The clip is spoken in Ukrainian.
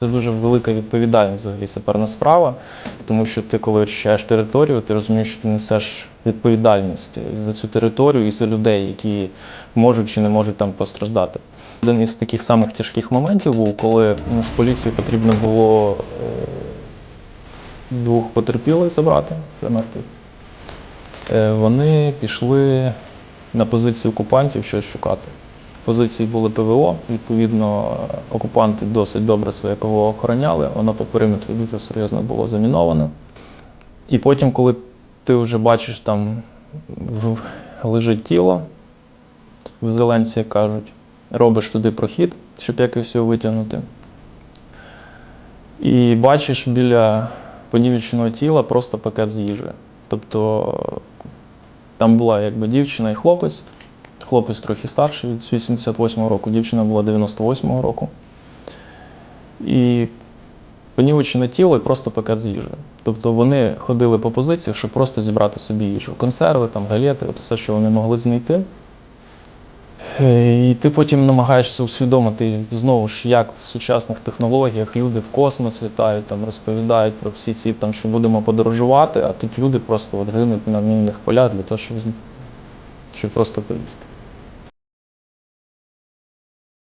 Це дуже велика відповідальність взагалі саперна справа, тому що ти, коли очищаєш територію, ти розумієш, що ти несеш відповідальність за цю територію і за людей, які можуть чи не можуть там постраждати. Один із таких самих тяжких моментів був, коли ну, з поліції потрібно було е, двох потерпілих забрати, вже мертвих. Е, Вони пішли на позиції окупантів щось шукати. Позиції були ПВО, відповідно, окупанти досить добре своє ПВО охороняли, воно по периметру дуже серйозно було заміновано. І потім, коли ти вже бачиш, там лежить тіло, в зеленці, як кажуть, робиш туди прохід, щоб якось його витягнути. І бачиш біля понівеченого тіла просто пакет з їжею. Тобто там була якби дівчина і хлопець. Хлопець трохи старший від 88-го року, дівчина була 98-го року. І понівечене тіло і просто пакет з їжею. Тобто вони ходили по позиціях, щоб просто зібрати собі їжу. Консерви, там, галети, от все, що вони могли знайти. І ти потім намагаєшся усвідомити знову ж, як в сучасних технологіях люди в космос літають, там розповідають про всі ці там, що будемо подорожувати, а тут люди просто от гинуть на мінних полях для того, щоб, щоб просто поїсти.